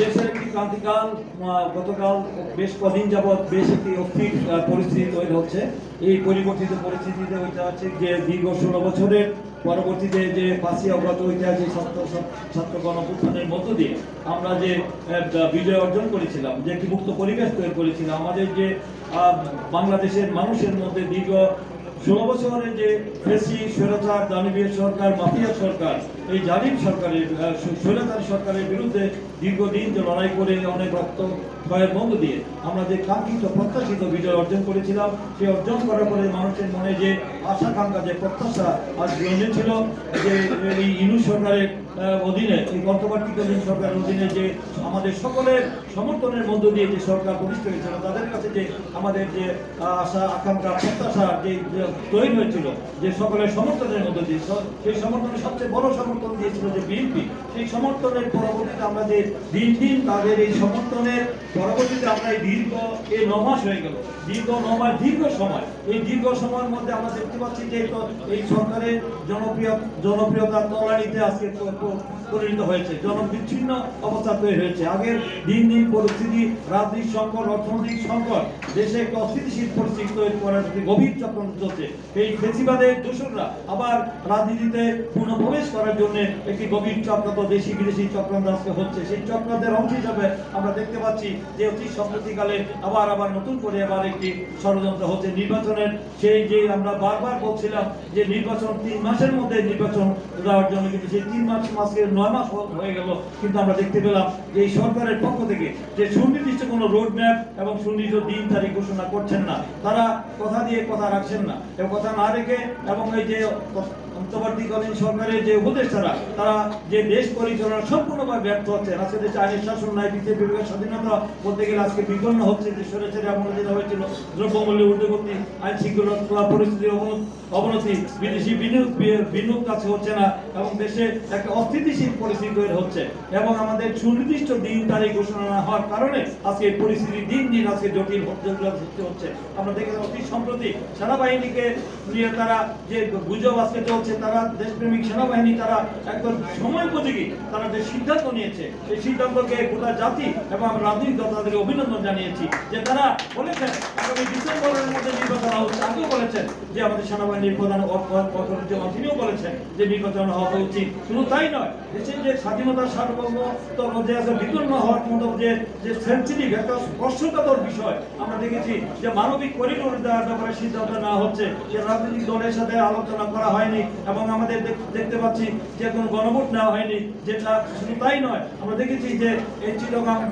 দেশের একটি ক্রান্তিকাল গতকাল বেশ কদিন যাবৎ বেশ একটি অস্থির পরিস্থিতি তৈরি হচ্ছে। এই পরিবর্তিত পরিস্থিতিতে ওইটা হচ্ছে যে দীর্ঘ ষোলো বছরের পরবর্তীতে যে পাঁচই অগত ঐতিহাসিক ছাত্র ছাত্র গণপুত্থানের মধ্য দিয়ে, আমরা যে বিজয় অর্জন করেছিলাম, যে একটি মুক্ত পরিবেশ তৈরি করেছিলাম, আমাদের যে বাংলাদেশের মানুষের মধ্যে দীর্ঘ ষোলো বছরের যে ফেসি, স্বৈরাচার, দানবীয় সরকার, মাফিয়া সরকার এই জালিম সরকারের স্বৈরাচারী সরকারের বিরুদ্ধে দীর্ঘদিন যে লড়াই করে অনেক রক্ত ক্ষয়ের মধ্য দিয়ে আমরা যে কাঙ্ক্ষিত প্রত্যাশিত বিজয় অর্জন করেছিলাম সেই অর্জন করার পরে মানুষের মনে যে আশা আকাঙ্ক্ষা যে প্রত্যাশা আজ রঞ্জন ছিল যে এই ইনু সরকারের অধীনে, এই অন্তর্বর্তীকালীন সরকারের অধীনে যে আমাদের সকলের সমর্থনের মধ্য দিয়ে যে সরকার প্রতিষ্ঠা হয়েছিল তাদের কাছে যে আমাদের যে আশা, আকাঙ্ক্ষা, প্রত্যাশা যে তৈরি হয়েছিল, যে সকলের সমর্থনের মধ্য দিয়ে সেই সমর্থনের সবচেয়ে বড় দিয়েছিল যে বিএনপি, সেই সমর্থনের পরবর্তীতে আমরা যে দিন দিন তাদের এই সমর্থনের পরবর্তীতে আমরা এই দীর্ঘ এই ন মাস হয়ে গেল। দীর্ঘ ন মাস, দীর্ঘ সময়। এই দীর্ঘ সময়ের মধ্যে আমরা দেখতে পাচ্ছি যে এই সরকারের জনপ্রিয়, জনপ্রিয়তা তলানিতে আজকে পরিণত হয়েছে। জনবিচ্ছিন্ন অবস্থা তৈরি হয়েছে। আগের দিন দিন পরিস্থিতি, রাজনৈতিক সংকট, অর্থনৈতিক সংকট, দেশে একটা অস্থিতিশীল পরিস্থিতি তৈরি করার একটি গভীর চক্রান্ত চলছে। এই ফেসিবাদের দোষররা আবার রাজনীতিতে পুনঃপ্রবেশ করার জন্য একটি গভীর চক্রান্ত দেশি বিদেশি চক্রান্ত আজকে হচ্ছে। সেই চক্রান্তের অংশ হিসাবে আমরা দেখতে পাচ্ছি যে অতি সম্প্রতিকালে আবার আবার নতুন করে আবার একটি ষড়যন্ত্র হচ্ছে। নির্বাচনের সেই যে আমরা বারবার বলছিলাম যে নির্বাচন তিন মাসের মধ্যে নির্বাচন দেওয়ার জন্য কিন্তু সেই তিন মাস মাসকে নয় মাস হয়ে গেল। কিন্তু আমরা দেখতে পেলাম যে এই সরকারের পক্ষ থেকে যে সুনির্দিষ্ট কোনো রোড ম্যাপ এবং সুনির্দিষ্ট দিন তারিখ ঘোষণা করছেন না। তারা কথা দিয়ে কথা রাখছেন না এবং কথা না রেখে এবং এই যে অন্তর্বর্তীকালীন সরকারের যে উপদেষ্টারা, তারা যে দেশ পরিচালনা সম্পূর্ণভাবে ব্যর্থ হচ্ছে আজকে দেশে আইনের শাসন নাই বিচার বিভাগের স্বাধীনতা বলতে গেলে আজকে বিপন্ন হচ্ছে, যে সরেছে আমলে যেটা হয়েছিল, দ্রব্যমূল্যের ঊর্ধ্বগতি, আইন শৃঙ্খলা পরিস্থিতির অবনতি বিদেশি বিনিয়োগ বিনিয়োগ কাছে হচ্ছে না, এবং দেশে একটা অস্থিতিশীল পরিস্থিতি তৈরি হচ্ছে। এবং আমাদের সুনির্দিষ্ট দিন তারিখ ঘোষণা না হওয়ার কারণে আজকে এই পরিস্থিতি দিন দিন আজকে জটিল হচ্ছে। আমরা দেখেছি অতি সম্প্রতি সেনাবাহিনীকে নিয়ে তারা যে গুজব আজকে চলছে তারা দেশপ্রেমিক সেনাবাহিনী, তারা একদম সময় উপযোগী তারা যে সিদ্ধান্ত নিয়েছে, সেই সিদ্ধান্তকে গোটা জাতি এবং রাজনৈতিক দল তাদেরকে অভিনন্দন জানিয়েছি যে তারা বলেছেন, আগামী ডিসেম্বরের মধ্যে নির্বাচন হওয়া উচিত আগেও বলেছেন যে আমাদের সেনাবাহিনীর প্রধান তিনিও বলেছেন যে নির্বাচন হওয়া উচিত। শুধু তাই নয়, দেশের যে স্বাধীনতার সার্বভৌমত্ব যে আছে বিপন্ন হওয়ার মতো যে যে সেন্সিটিভ একটা স্পর্শকাতর বিষয়, আমরা দেখেছি যে মানবিক করিডোর দেওয়ার ব্যাপারে সিদ্ধান্ত নেওয়া হচ্ছে। যে রাজনৈতিক দলের সাথে আলোচনা করা হয়নি এবং আমাদের দেখ- দেখতে পাচ্ছি যে কোনো গণভোট নেওয়া হয়নি। যেটা শুধু তাই নয়, আমরা দেখেছি যে এই চিটগাং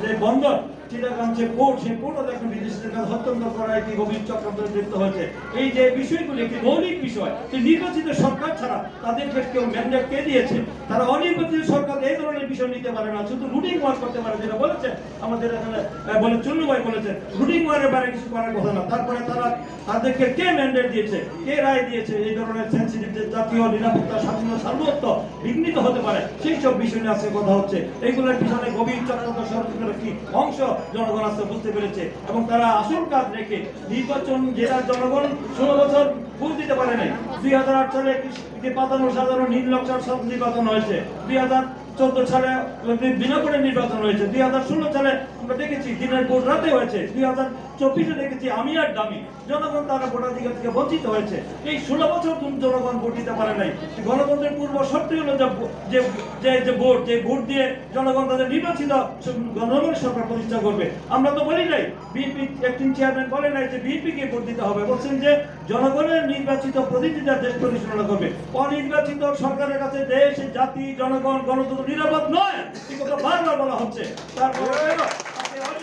যে বন্দর চিটাগাং যে পোর্ট সেই পোর্টও দেখুন হত্যন্ত একটি গভীর চক্রান্ত হয়েছে। এই যে বিষয়গুলি একটি মৌলিক বিষয়, যে নির্বাচিত সরকার ছাড়া তাদেরকে কেউ ম্যান্ডেট কে দিয়েছে, তারা অনির্বাচিত সরকার এই ধরনের বিষয় নিতে পারে না, শুধু রুটিং ওয়ার্ক করতে পারে যেটা বলেছেন, আমাদের এখানে বলে ভাই বলেছেন রুটিং ওয়ার্কের বাইরে কিছু করার কথা না। তারপরে তারা তাদেরকে কে ম্যান্ডেট দিয়েছে, কে রায় দিয়েছে, এই ধরনের সেন্সিটিভ জাতীয় নিরাপত্তা স্বাধীনতা সার্বত্ব বিঘ্নিত হতে পারে, সেই সব বিষয় নিয়ে আজকে কথা হচ্ছে। এইগুলোর পিছনে গভীর চক্রান্ত সরকারের একটি অংশ জনগণ আজকে বুঝতে পেরেছে। এবং তারা আসল কাজ রেখে নির্বাচন জেলার জনগণ ষোলো বছর ভুল দিতে পারে নাই। দুই হাজার আট সালে একটি পাতানো সাধারণ নীল নকশার সব নির্বাচন হয়েছে। দুই হাজার চোদ্দ সালে বিনোদনের নির্বাচন হয়েছে। দুই হাজার ষোলো সালে আমরা দেখেছি, দিনের ভোট রাতে হয়েছে। দুই হাজার চব্বিশে দেখেছি, আমি আর দামি। জনগণ তারা ভোটাধিকার থেকে বঞ্চিত হয়েছে। এই ষোলো বছর জনগণ ভোট দিতে পারে নাই। গণতন্ত্রের পূর্ব শর্তই হলো যে যে ভোট যে ভোট দিয়ে জনগণ তাদের নির্বাচিত গণতন্ত্রের সরকার প্রতিষ্ঠা করবে। আমরা তো বলি নাই, বিএনপি একটি চেয়ারম্যান বলে নাই যে বিএনপি কে ভোট দিতে হবে। বলছেন যে জনগণের নির্বাচিত প্রতিনিধিরা দেশ পরিচালনা করবে। অনির্বাচিত সরকারের কাছে দেশ, জাতি, জনগণ, গণতন্ত্র নিরাপদ নয়। এই বারবার বলা হচ্ছে। তারপরে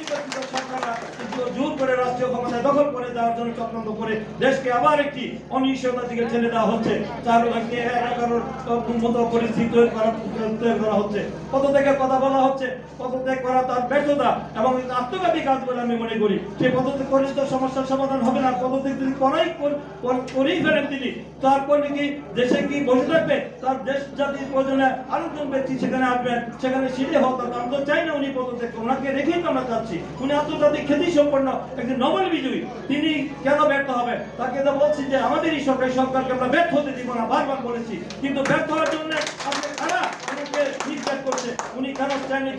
আজকে অনির্বাচিত জোর করে রাষ্ট্রীয় ক্ষমতায় দখল করে দেওয়ার জন্য চক্রান্ত করে দেশকে আবার একটি অনিশ্চয়তার দিকে ঠেলে দেওয়া হচ্ছে। তার এলাকার মতো পরিস্থিতি তৈরি করা তৈরি করা হচ্ছে। থেকে কথা বলা হচ্ছে। পদত্যাগ করা তার ব্যর্থতা এবং আত্মঘাতী কাজ বলে আমি মনে করি। সেই পদত্যাগ করে তো সমস্যার সমাধান হবে না। পদত্যাগ যদি করাই কর- কর- করেই ফেলেন তিনি, তারপর কি দেশে কি বসে থাকবে? তার দেশ জাতির প্রয়োজনে আরেকজন ব্যক্তি সেখানে আসবেন, সেখানে সিটে হোক তার আমরা তো চাই না উনি পদত্যাগ। ওনাকে রেখেই তো আমরা চাচ্ছি উনি আন্তর্জাতিক খ্যাতি সম্পন্ন একজন নোবেল বিজয়ী। তিনি কেন ব্যর্থ হবে তাকে তো বলছি যে আমাদেরই সরকারি সরকারকে আমরা ব্যর্থ হতে দিব না, বারবার বলেছি। কিন্তু ব্যর্থ হওয়ার জন্য আপনি খারাপ। কেন জনগণ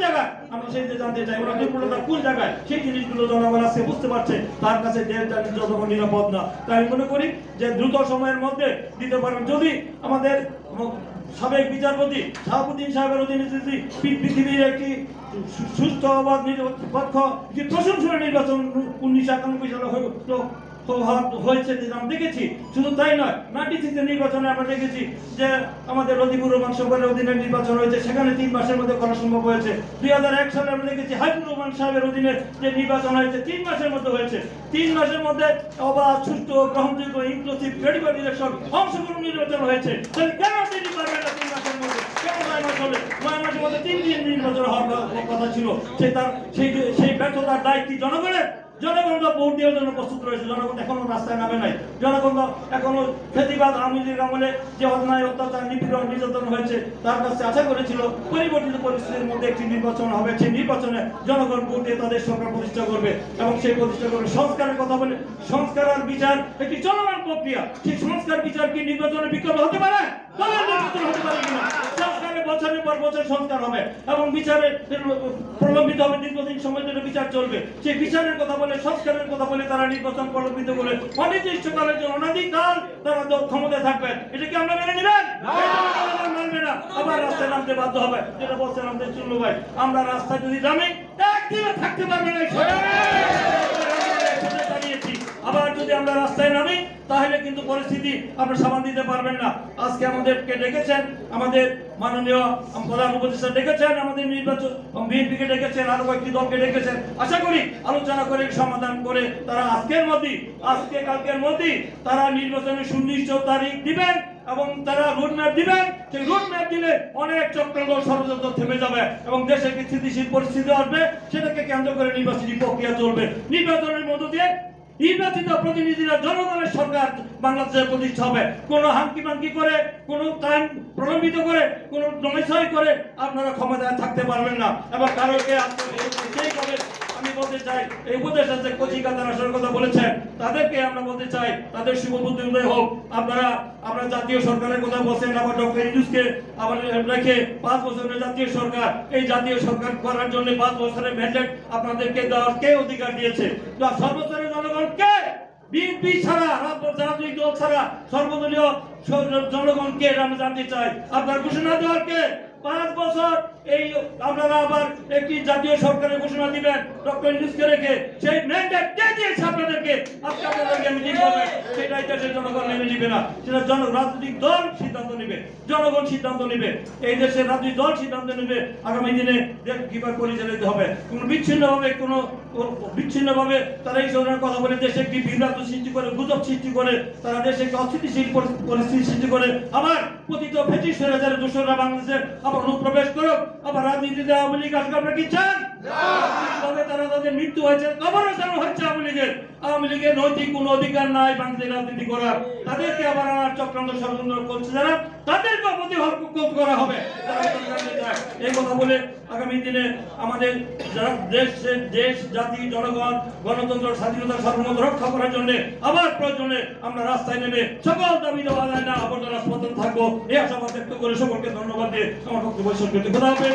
জায়গায়? সেই যে জানতে চাই কোন জায়গায়? জনগণ আজকে বুঝতে পারছে। তার কাছে দেশ জানি যতক্ষণ নিরাপদ না। তাই আমি মনে করি যে দ্রুত সময়ের মধ্যে দিতে পারেন। যদি আমাদের সাবেক বিচারপতি শাহাবুদ্দিন সাহেবের অধীনে পৃথিবীর একটি সুস্থ, অবাধ, নিরপেক্ষ, যে প্রশংসনীয় নির্বাচন উনিশশো একানব্বই সালে হয়ে- হয়েছে যে আমরা দেখেছি, শুধু তাই নয় নাইনটি নির্বাচনে আমরা দেখেছি যে আমাদের রদিপুর রহমান সরকারের অধীনে নির্বাচন হয়েছে, সেখানে তিন মাসের মধ্যে করা সম্ভব হয়েছে। দুই হাজার এক সালে আমরা দেখেছি হাবিবুর রহমান সাহেবের অধীনে যে নির্বাচন হয়েছে, তিন মাসের মধ্যে হয়েছে। তিন মাসের মধ্যে অবাধ, সুষ্ঠু, গ্রহণযোগ্য ইনক্লুসিভ ক্রেডিবল ইলেকশন অংশগ্রহণ নির্বাচন হয়েছে। তাহলে কেন তিনি মাসের মধ্যে? কেন নয় মাসের মধ্যে তিন দিন নির্বাচন হওয়ার কথা ছিল। সেই তার, সেই সেই ব্যর্থতার দায়িত্ব জনগণের জনগণ ভোট দেওয়ার জন্য প্রস্তুত রয়েছে। জনগণ এখনও রাস্তায় নামে নাই। জনগণ এখনও খেতিবাদ আওয়ামী লীগ আমলে যে অন্যায়, অত্যাচার, নিপীড়ন, নির্যাতন হয়েছে, তার কাছে আশা করেছিল, পরিবর্তিত পরিস্থিতির মধ্যে একটি নির্বাচন হবে। সেই নির্বাচনে জনগণ ভোট দিয়ে তাদের সরকার প্রতিষ্ঠা করবে এবং সেই প্রতিষ্ঠা করবে। সংস্কারের কথা বলে, সংস্কার আর বিচার একটি চলমান প্রক্রিয়া। সেই সংস্কার, বিচার কি নির্বাচনের বিকল্প হতে পারে? দলের নির্বাচন হতে পারে কিনা? সংস্কারে বছরের পর বছর সংস্কার হবে এবং বিচারে প্রলম্বিত হবে দীর্ঘদিন সময় ধরে বিচার চলবে। সেই বিচারের কথা বলে সংস্কারের কথা বলে তারা নির্বাচন প্রলম্বিত করে অনির্দিষ্টকালের জন্য তারা তো ক্ষমতায় থাকবেন এটা কি আমরা মেনে নেবেন? মানবে না। আবার রাস্তায় নামতে বাধ্য হবে। যেটা বলছেন আমাদের চুল্লু ভাই আমরা রাস্তায় যদি নামি একদিনে থাকতে পারবে না সরকার। আবার যদি আমরা রাস্তায় নামি তাহলে কিন্তু পরিস্থিতি আপনারা সামাল দিতে পারবেন না। আজকে আমাদেরকে ডেকেছেন? আমাদের মাননীয় প্রধান উপদেষ্টা ডেকেছেন, আমাদের নির্বাচন বিএনপিকে ডেকেছেন, আরও কয়েকটি দলকে ডেকেছেন। আশা করি আলোচনা করে সমাধান করে তারা আজকের মধ্যেই আজকে কালকের মধ্যেই তারা নির্বাচনের সুনিশ্চিত তারিখ দিবেন এবং তারা রোড ম্যাপ দিবেন। সেই রোড ম্যাপ দিলে অনেক চক্রান্ত ষড়যন্ত্র থেমে যাবে এবং দেশে একটি স্থিতিশীল পরিস্থিতি আসবে, সেটাকে কেন্দ্র করে নির্বাচনী প্রক্রিয়া চলবে। নির্বাচনের মধ্য দিয়ে নির্বাচিত প্রতিনিধিরা জনগণের সরকার বাংলাদেশের প্রতিষ্ঠা হবে। কোনো হাঙ্কি মাঙ্কি করে, কোনো টাইম প্রলম্বিত করে, কোনো নয়ছয় করে আপনারা ক্ষমতায় থাকতে পারবেন না। এবং কারোকে আমি বলতে চাই, এই উপদেশ আছে কচিকা তারা কথা বলেছেন, তাদেরকে আমরা বলতে চাই, তাদের শুভবুদ্ধি উদয় হোক। আপনারা জাতীয় সরকারের কথা বলছেন, আবার ডক্টর আবার রেখে পাঁচ বছরের জাতীয় সরকার, এই জাতীয় সরকার করার জন্য পাঁচ বছরের ম্যান্ডেট আপনাদেরকে দেওয়ার কে অধিকার দিয়েছে? কে বিএনপি ছাড়া রাজ- রাজনৈতিক দল ছাড়া সর্বদলীয় জনগণকে আমরা জানতে চাই আপনার ঘোষণা দেওয়ার কে? পাঁচ বছর এই আপনারা আবার একটি জাতীয় সরকারের ঘোষণা দিবেন। ডক্টর ইউনুসকে রেখে সেই ম্যান্ডেট কে দিয়েছে আপনাদেরকে? আজকে আপনাদেরকে ঠিক হবে সেটা দেশের জনগণ মেনে নিবে না। সেটা জন রাজনৈতিক দল সিদ্ধান্ত নেবে। জনগণ সিদ্ধান্ত নেবে। এই দেশের রাজনৈতিক দল সিদ্ধান্ত নেবে। আগামী দিনে দেশ কীভাবে পরিচালিত হবে? কোনো বিচ্ছিন্নভাবে কোনো বিচ্ছিন্নভাবে তারা এই ধরনের কথা বলে দেশে একটি বিভ্রান্ত সৃষ্টি করে, গুজব সৃষ্টি করে, তারা দেশে একটি অস্থিতিশীল পরি- পরিস্থিতি সৃষ্টি করে, আবার পতিত ফেটিস হাজার দোসররা বাংলাদেশে, আবার অনুপ্রবেশ করুক। আবার রাজনীতিতে আওয়ামী লীগ আসবে আপনারা কি চান? তবে তারা তাদের মৃত্যু হয়েছে কবরস্থান হয়েছে আওয়ামী লীগের। আওয়ামী লীগের নৈতিক কোনো অধিকার নাই বাংলাদেশ রাজনীতি করার। তাদেরকে আবার আমার চক্রান্ত ষড়যন্ত্র করছে যারা তাদেরকে প্রতিহত করা হবে। এই কথা বলে আগামী দিনে আমাদের যারা দেশের দেশ, জাতি, জনগণ, গণতন্ত্র, স্বাধীনতা, সর্বমত রক্ষা করার জন্য আবার প্রয়োজনে আমরা রাস্তায় নেমে সকল দাবি দেওয়া যায় না, আবর্জনা রাজপথে থাকব। এই আশাবাদ ব্যক্ত করে সকলকে ধন্যবাদ দিয়ে আমার বক্তব্য শেষ করতে হবে